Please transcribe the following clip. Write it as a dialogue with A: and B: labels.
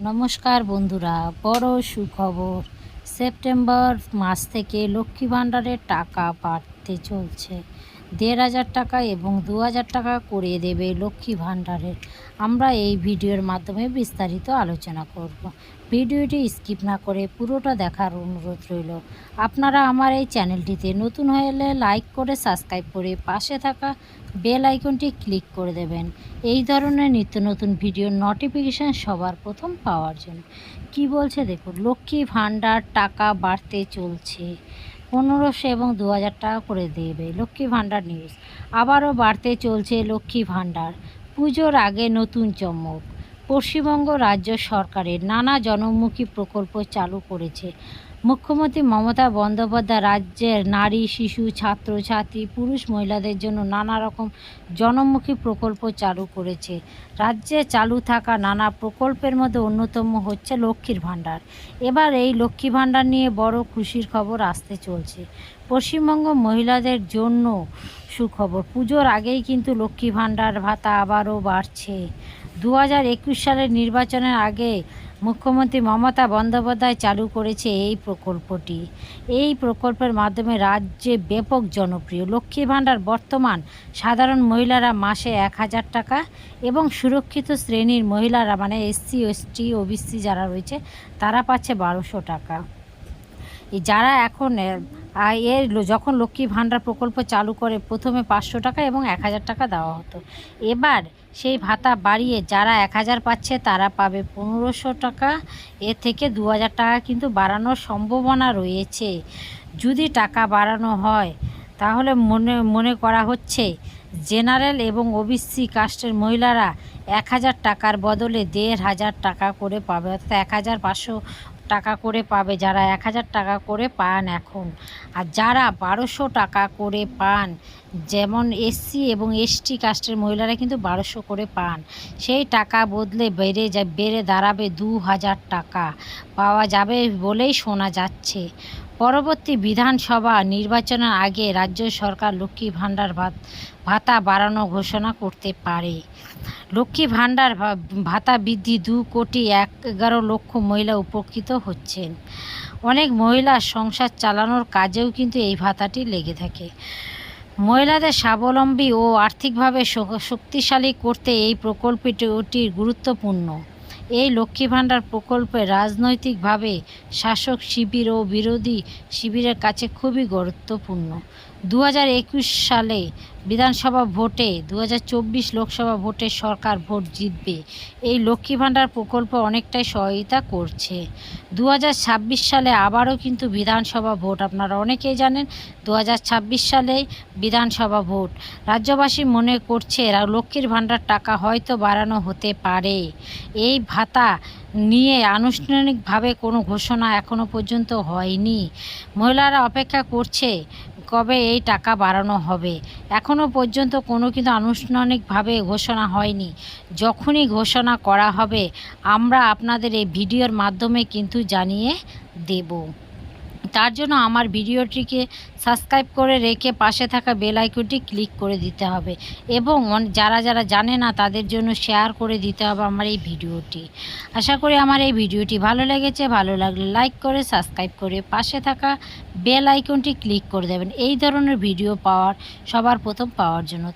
A: নমস্কার বন্ধুরা বড় সুখবর। সেপ্টেম্বর মাস থেকে লক্ষ্মী ভাণ্ডারের টাকা বাড়তে চলছে। দেড় হাজার টাকা এবং দু হাজার টাকা করে দেবে লক্ষ্মী ভাণ্ডারের। আমরা এই ভিডিওর মাধ্যমে বিস্তারিত আলোচনা করব। ভিডিওটি স্কিপ না করে পুরোটা দেখার অনুরোধ রইল। আপনারা আমার এই চ্যানেলটিতে নতুন হলে লাইক করে সাবস্ক্রাইব করে পাশে থাকা বেল আইকনটি ক্লিক করে দেবেন। এই ধরনের নিত্য নতুন ভিডিওর নোটিফিকেশান সবার প্রথম পাওয়ার জন্য। কি বলছে দেখুন, লক্ষ্মী ভাণ্ডার টাকা বাড়তে চলছে। পনেরোশো এবং দু হাজার টাকা করে দেবে। লক্ষ্মী ভাণ্ডার নিউজ আবারও বাড়তে চলছে লক্ষ্মী ভাণ্ডার। পুজোর আগে নতুন চমক। পশ্চিমবঙ্গ রাজ্য সরকারের নানা জনমুখী প্রকল্প চালু করেছে। মুখ্যমন্ত্রী মমতা বন্দ্যোপাধ্যায় রাজ্যের নারী, শিশু, ছাত্র, ছাত্রী, পুরুষ, মহিলাদের জন্য নানা রকম জনমুখী প্রকল্প চালু করেছে। রাজ্যে চালু থাকা নানা প্রকল্পের মধ্যে অন্যতম হচ্ছে লক্ষ্মীর ভাণ্ডার। এবার এই লক্ষ্মী ভাণ্ডার নিয়ে বড় খুশির খবর আসতে চলছে। পশ্চিমবঙ্গ মহিলাদের জন্য সুখবর, পুজোর আগেই কিন্তু লক্ষ্মী ভাণ্ডার ভাতা আবারও বাড়ছে। দু হাজার একুশ সালের নির্বাচনের আগে মুখ্যমন্ত্রী মমতা বন্দ্যোপাধ্যায় চালু করেছে এই প্রকল্পটি। এই প্রকল্পের মাধ্যমে রাজ্যে ব্যাপক জনপ্রিয়। লক্ষ্মী ভাণ্ডার বর্তমান সাধারণ মহিলারা মাসে এক হাজার টাকা এবং সুরক্ষিত শ্রেণির মহিলারা মানে এসসি, এসটি, ওবিসি যারা রয়েছে তারা পাচ্ছে বারোশো টাকা। যারা এখন এর যখন লক্ষ্মী ভাণ্ডার প্রকল্প চালু করে, প্রথমে পাঁচশো টাকা এবং এক হাজার টাকা দেওয়া হতো। এবার সেই ভাতা বাড়িয়ে যারা এক হাজার পাচ্ছে, তারা পাবে পনেরোশো টাকা। এর থেকে দু হাজার টাকা কিন্তু বাড়ানোর সম্ভাবনা রয়েছে। যদি টাকা বাড়ানো হয়, তাহলে মনে মনে করা হচ্ছে জেনারেল এবং ওবিসি কাস্টের মহিলারা এক হাজার টাকার বদলে দেড় হাজার টাকা করে পাবে। অর্থাৎ এক হাজার পাঁচশো টাকা করে পাবে, যারা এক হাজার টাকা করে পান এখন। আর যারা বারোশো টাকা করে পান, যেমন এসসি এবং এসটি কাস্টের মহিলারা কিন্তু বারোশো করে পান, সেই টাকা বদলে বেড়ে যা বেড়ে দাঁড়াবে দু হাজার টাকা। পাওয়া যাবে বলেই শোনা যাচ্ছে। পরবর্তী বিধানসভা নির্বাচনের আগে রাজ্য সরকার লক্ষ্মী ভাণ্ডার ভাত- ভাতা বাড়ানো ঘোষণা করতে পারে। লক্ষ্মী ভাণ্ডার ভাতা বৃদ্ধি দু কোটি এগারো লক্ষ মহিলা উপকৃত হচ্ছেন। অনেক মহিলা সংসার চালানোর কাজেও কিন্তু এই ভাতাটি লেগে থাকে। মহিলাদের স্বাবলম্বী ও আর্থিকভাবে শক্তিশালী করতে এই প্রকল্পটি গুরুত্বপূর্ণ। এই লক্ষ্মী ভাণ্ডার প্রকল্পে রাজনৈতিকভাবে শাসক শিবির ও বিরোধী শিবিরের কাছে খুবই গুরুত্বপূর্ণ। দু হাজার একুশ সালে বিধানসভা ভোটে দু হাজার চব্বিশ লোকসভা ভোটে সরকার ভোট জিতবে। এই লক্ষ্মী ভাণ্ডার প্রকল্প অনেকটাই সহায়তা করছে। দু হাজার ছাব্বিশ সালে আবারও কিন্তু বিধানসভা ভোট, আপনারা অনেকেই জানেন দু হাজার ছাব্বিশ সালে বিধানসভা ভোট। রাজ্যবাসী মনে করছে লক্ষ্মীর ভাণ্ডার টাকা হয়তো বাড়ানো হতে পারে। এই ভাতা নিয়ে আনুষ্ঠানিকভাবে কোনো ঘোষণা এখনও পর্যন্ত হয়নি। মহিলারা অপেক্ষা করছে কবে এই টাকা বাড়ানো হবে? এখনও পর্যন্ত কোনো কিন্তু আনুষ্ঠানিকভাবে ঘোষণা হয়নি। যখনই ঘোষণা করা হবে, আমরা আপনাদের এই ভিডিওর মাধ্যমে কিন্তু জানিয়ে দেব। তার জন্য আমার ভিডিওটিকে সাবস্ক্রাইব করে রেখে পাশে থাকা বেল আইকনটি ক্লিক করে দিতে হবে এবং যারা যারা জানে না তাদের জন্য শেয়ার করে দিতে হবে আমার এই ভিডিওটি। আশা করি আমার এই ভিডিওটি ভালো লেগেছে। ভালো লাগলে লাইক করে, সাবস্ক্রাইব করে পাশে থাকা বেল আইকনটি ক্লিক করে দেবেন। এই ধরনের ভিডিও পাওয়ার, সবার প্রথম পাওয়ার জন্য।